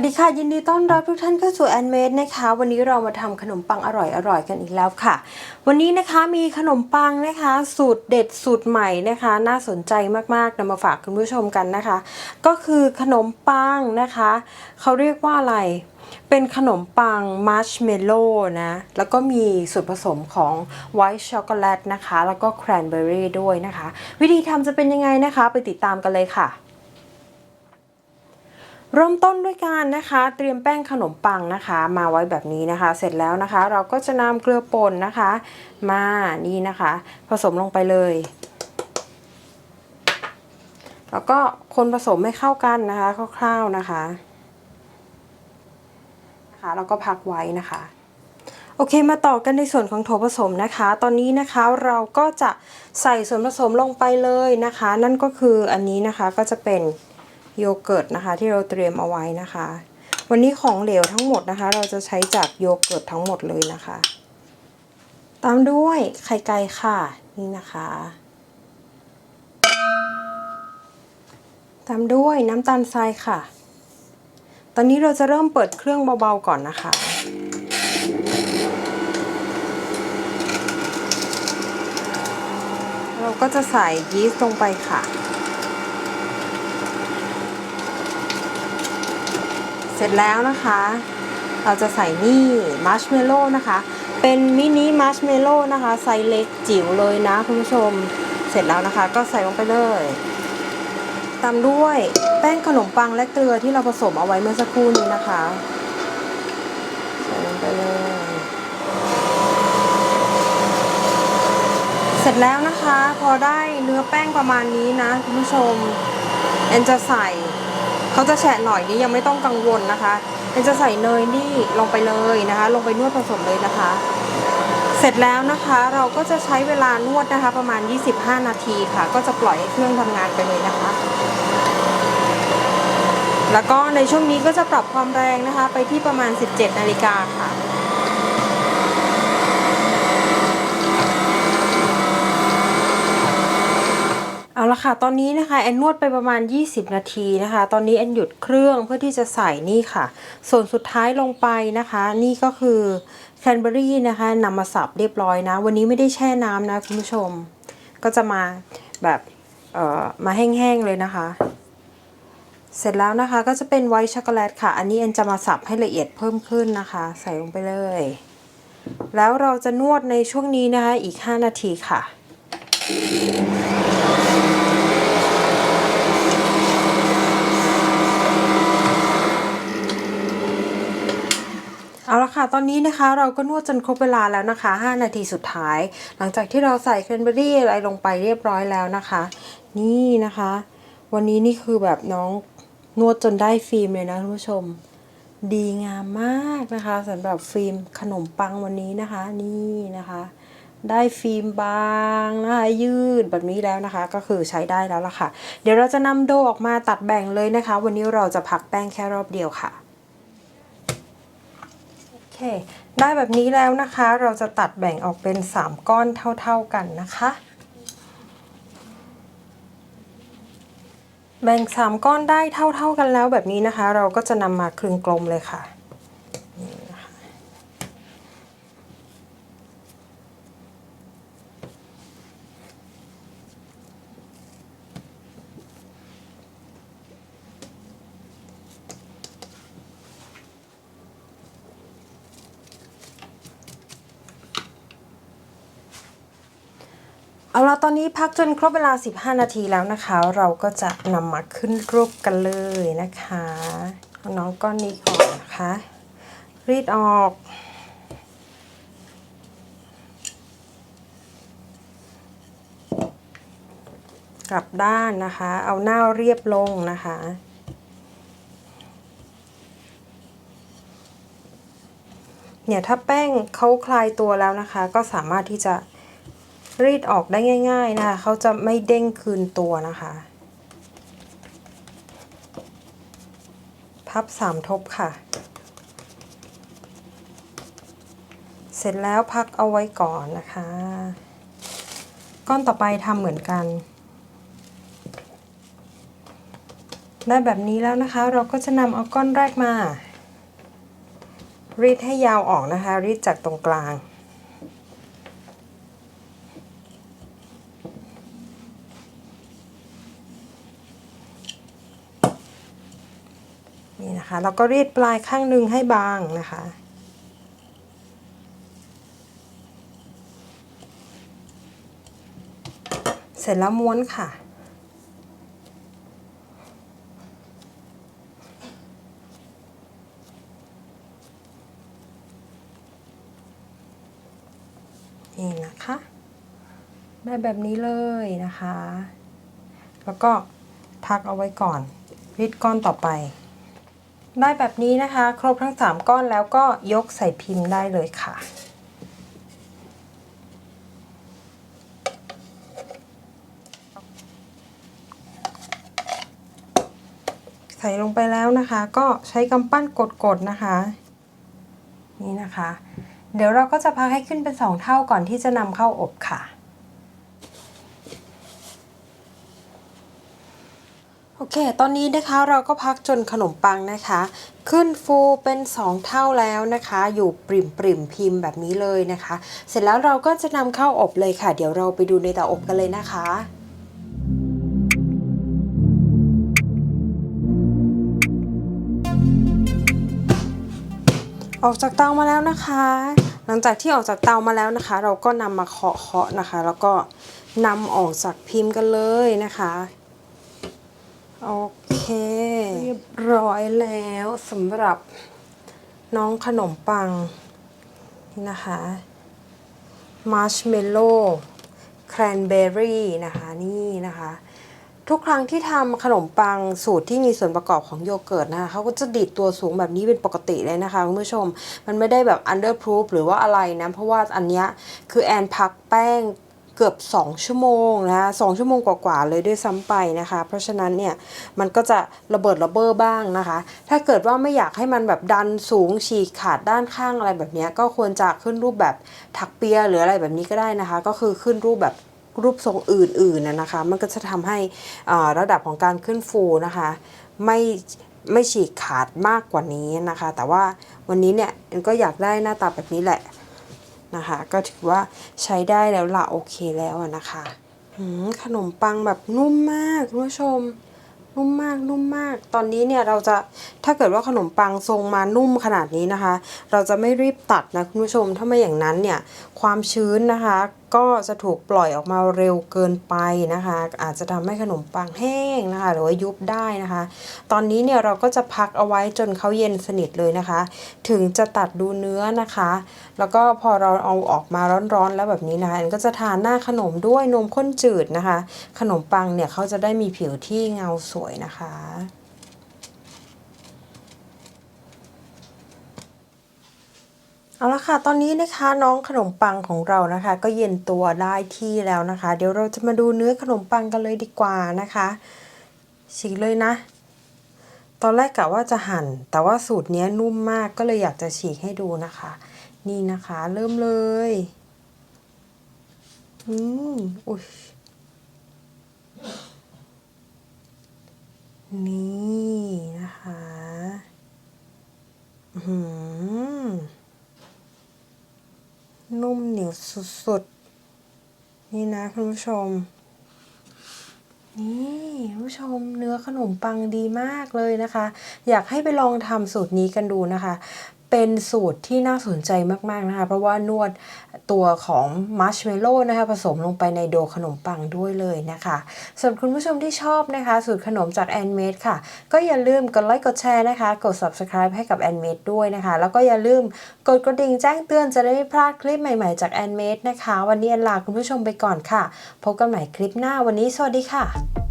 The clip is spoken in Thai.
วัสดีค่ะ ยินดีต้อนรับทุกท่านเข้าสู่แอนเมดนะคะ วันนี้เรามาทำขนมปังอร่อยๆกันอีกแล้วค่ะ วันนี้นะคะมีขนมปังนะคะ สูตรเด็ดสูตรใหม่นะคะ น่าสนใจมากๆนำมาฝากคุณผู้ชมกันนะคะ ก็คือขนมปังนะคะเขาเรียกว่าอะไรเป็นขนมปังมัชเมลโล่นะ แล้วก็มีส่วนผสมของไวท์ช็อกโกแลตนะคะ แล้วก็แครนเบอร์รี่ด้วยนะคะ วิธีทำจะเป็นยังไงนะคะ ไปติดตามกันเลยค่ะ เริ่มต้นด้วยการนะคะ เตรียมแป้งขนมปังนะคะ มาไว้แบบนี้นะคะ เสร็จแล้วนะคะ เราก็จะนำเกลือป่นนะคะ มานี่นะคะ ผสมลงไปเลย แล้วก็คนผสมให้เข้ากันนะคะคร่าวๆนะคะนะคะแล้วก็พักไว้นะคะโอเคมาต่อกันในส่วนของโถผสมนะคะ ตอนนี้นะคะเราก็จะใส่ส่วนผสมลงไปเลยนะคะ นั่นก็คืออันนี้นะคะก็จะเป็น โยเกิร์ตนะคะ ที่เราเตรียมเอาไว้นะคะ วันนี้ของเหลวทั้งหมดนะคะ เราจะใช้จากโยเกิร์ตทั้งหมดเลยนะคะ ตามด้วยไข่ไก่ค่ะนี่นะคะ ตามด้วยน้ำตาลทรายค่ะ ตอนนี้เราจะเริ่มเปิดเครื่องเบาๆก่อนนะคะเราก็จะใส่ยีสต์ลงไปค่ะ สร็จแล้วนะคะ เราจะใส่นี่มัชเมลโล่นะคะ เป็นมินิมัชเมลโล่นะคะไซส์เล็กจิ๋วเลยนะคุณผู้ชม เสร็จแล้วนะคะ ก็ใส่ลงไปเลยตามด้วยแป้งขนมปังและเกลือที่เราผสมเอาไว้เมื่อสักครู่นี้นะคะใส่ลงไปเลย เสร็จแล้วนะคะ พอได้เนื้อแป้งประมาณนี้นะคุณผู้ชมแอนจะใส่ เขาจะแฉะหน่อยนี่ยังไม่ต้องกังวลนะคะแอนจะใส่เนยนี่ลงไปเลยนะคะ ลงไปนวดผสมเลยนะคะ เสร็จแล้วนะคะเราก็จะใช้เวลานวดนะคะ ประมาณ 25 นาทีค่ะ ก็จะปล่อยให้เครื่องทำงานไปเลยนะคะ แล้วก็ในช่วงนี้ก็จะปรับความแรงนะคะ ไปที่ประมาณ 17 นาฬิกาค่ะ เอา ละค่ะ ตอนนี้นะคะแอนนวดไปประมาณ 20 นาทีนะคะ ตอนนี้แอนหยุดเครื่องเพื่อที่จะใส่นี่ค่ะ ส่วนสุดท้ายลงไปนะคะ นี่ก็คือแคนเบอรี่นะคะนำมาสับเรียบร้อยนะ วันนี้ไม่ได้แช่น้ำนะคุณผู้ชม ก็จะมาแบบเอ่อมาแห้งๆเลยนะคะ เสร็จแล้วนะคะก็จะเป็นไวท์ช็อกโกแลตค่ะ อันนี้แอนจะมาสับให้ละเอียดเพิ่มขึ้นนะคะ ใส่ลงไปเลย แล้วเราจะนวดในช่วงนี้นะคะอีก 5 นาทีค่ะ เอาละค่ะ ตอนนี้นะคะเราก็นวดจนครบเวลาแล้วนะคะ 5 นาทีสุดท้าย หลังจากที่เราใส่แครนเบอรี่อะไรลงไปเรียบร้อยแล้วนะคะ นี่นะคะ วันนี้นี่คือแบบน้องนวดจนได้ฟิล์มเลยนะคุณผู้ชม ดีงามมากนะคะสำหรับฟิล์มขนมปังวันนี้นะคะ นี่นะคะ ได้ฟิล์มบางนะคะยืดแบบนี้แล้วนะคะ ก็คือใช้ได้แล้วล่ะค่ะ เดี๋ยวเราจะนำโดออกมาตัดแบ่งเลยนะคะ วันนี้เราจะพักแป้งแค่รอบเดียวค่ะ เคได้แบบนี้แล้วนะคะ เราจะตัดแบ่งออกเป็น 3 ก้อนเท่าๆกันนะคะ แบ่ง 3 ก้อนได้เท่าๆกันแล้วแบบนี้นะคะ เราก็จะนำมาคลึงกลมเลยค่ะ เอาละตอนนี้พักจนครบเวลา 15 นาทีแล้วนะคะ เราก็จะนำมาขึ้นรูปกันเลยนะคะน้องก้อนนี้ก่อนนะคะ รีดออก กลับด้านนะคะ เอาหน้าเรียบลงนะคะเนี่ยถ้าแป้งเขาคลายตัวแล้วนะคะ ก็สามารถที่จะ รีดออกได้ง่าย ๆนะคะเขาจะไม่เด้งคืนตัวนะคะ พับสามทบค่ะ เสร็จแล้วพักเอาไว้ก่อนนะคะ ก้อนต่อไปทำเหมือนกันได้แบบนี้แล้วนะคะ เราก็จะนำเอาก้อนแรกมา รีดให้ยาวออกนะคะ รีดจากตรงกลาง นี่นะคะแล้วก็รีดปลายข้างหนึ่งให้บางนะคะ เสร็จแล้วม้วนค่ะนี่นะคะได้แบบนี้เลยนะคะ แล้วก็พักเอาไว้ก่อนรีดก้อนต่อไป ได้แบบนี้นะคะ ครบทั้ง 3 ก้อนแล้วก็ยกใส่พิมพ์ได้เลยค่ะ ใส่ลงไปแล้วนะคะ ก็ใช้กำปั้นกดๆนะคะ นี่นะคะ เดี๋ยวเราก็จะพักให้ขึ้นเป็น 2 เท่าก่อนที่จะนำเข้าอบค่ะ โอ เค ตอนนี้นะคะเราก็พักจนขนมปังนะคะ ขึ้นฟูเป็น 2 เท่าแล้วนะคะ อยู่ปริมปริมพิมพ์แบบนี้เลยนะคะ เสร็จแล้วเราก็จะนำเข้าอบเลยค่ะ เดี๋ยวเราไปดูในเตาอบกันเลยนะคะออกจากเตามาแล้วนะคะ หลังจากที่ออกจากเตามาแล้วนะคะ เราก็นำมาเคาะเคาะๆนะคะ แล้วก็นำออกจากพิมพ์กันเลยนะคะ โอเค เรียบร้อยแล้วสำหรับน้องขนมปังนะคะมาร์ชเมลโล่แครนเบอรี่นะคะนี่นะคะ ทุกครั้งที่ทำขนมปังสูตรที่มีส่วนประกอบของโยเกิร์ตนะคะเขาก็จะดีดตัวสูงแบบนี้เป็นปกติเลยนะคะคุณผู้ชม มันไม่ได้แบบ underproof หรือว่าอะไรนะ เพราะว่าอันเนี้ยคือแอนพักแป้ง เกือบ 2 ชั่วโมงนะคะสองชั่วโมงกว่าๆเลยด้วยซ้ำไปนะคะ เพราะฉะนั้นเนี่ยมันก็จะระเบิดระเบ้อบ้างนะคะ ถ้าเกิดว่าไม่อยากให้มันแบบดันสูงฉีกขาดด้านข้างอะไรแบบนี้ก็ควรจะขึ้นรูปแบบถักเปียหรืออะไรแบบนี้ก็ได้นะคะ ก็คือขึ้นรูปแบบรูปทรงอื่นๆนะนะคะ มันก็จะทำให้อ่าระดับของการขึ้นฟูนะคะไม่ไม่ฉีกขาดมากกว่านี้นะคะ แต่ว่าวันนี้เนี่ยก็อยากได้หน้าตาแบบนี้แหละ นะคะ ก็ถือว่าใช้ได้แล้วละโอเคแล้วนะคะขนมปังแบบนุ่มมากคุณผู้ชม นุ่มมากนุ่มมาก ตอนนี้เนี่ยเราจะถ้าเกิดว่าขนมปังทรงมานุ่มขนาดนี้นะคะ เราจะไม่รีบตัดนะคุณผู้ชมถ้าไม่อย่างนั้นเนี่ยความชื้นนะคะ ก็จะถูกปล่อยออกมาเร็วเกินไปนะคะ อาจจะทำให้ขนมปังแห้งนะคะ หรือว่ายุบได้นะคะ ตอนนี้เนี่ยเราก็จะพักเอาไว้จนเขาเย็นสนิทเลยนะคะ ถึงจะตัดดูเนื้อนะคะ แล้วก็พอเราเอาออกมาร้อนๆแล้วแบบนี้นะคะอันก็จะทานหน้าขนมด้วยนมข้นจืดนะคะ ขนมปังเนี่ยเขาจะได้มีผิวที่เงาสวยนะคะ เอาละค่ะ ตอนนี้นะคะน้องขนมปังของเรานะคะ ก็เย็นตัวได้ที่แล้วนะคะ เดี๋ยวเราจะมาดูเนื้อขนมปังกันเลยดีกว่านะคะฉีกเลยนะ ตอนแรกกะว่าจะหั่น แต่ว่าสูตรนี้นุ่มมากก็เลยอยากจะฉีกให้ดูนะคะ นี่นะคะ เริ่มเลยอืมอุ้ยนี่นะคะ อื้อหือ นุ่มเหนียวสุดๆ นี่นะคุณผู้ชม นี่คุณผู้ชมเนื้อขนมปังดีมากเลยนะคะ อยากให้ไปลองทำสูตรนี้กันดูนะคะ เป็นสูตรที่น่าสนใจมากๆนะคะ เพราะว่านวดตัวของมัชเมลโล่นะคะผสมลงไปในโดขนมปังด้วยเลยนะคะสำหรับคุณผู้ชมที่ชอบนะคะ สูตรขนมจากแอนเมดค่ะ ก็อย่าลืมกดไลค์กดแชร์นะคะ กด subscribe ให้กับแอนเมดด้วยนะคะ แล้วก็อย่าลืมกดกระดิ่งแจ้งเตือนจะได้ไม่พลาดคลิปใหม่ๆจากแอนเมดนะคะ วันนี้แอนลาคุณผู้ชมไปก่อนค่ะ พบกันใหม่คลิปหน้าวันนี้สวัสดีค่ะ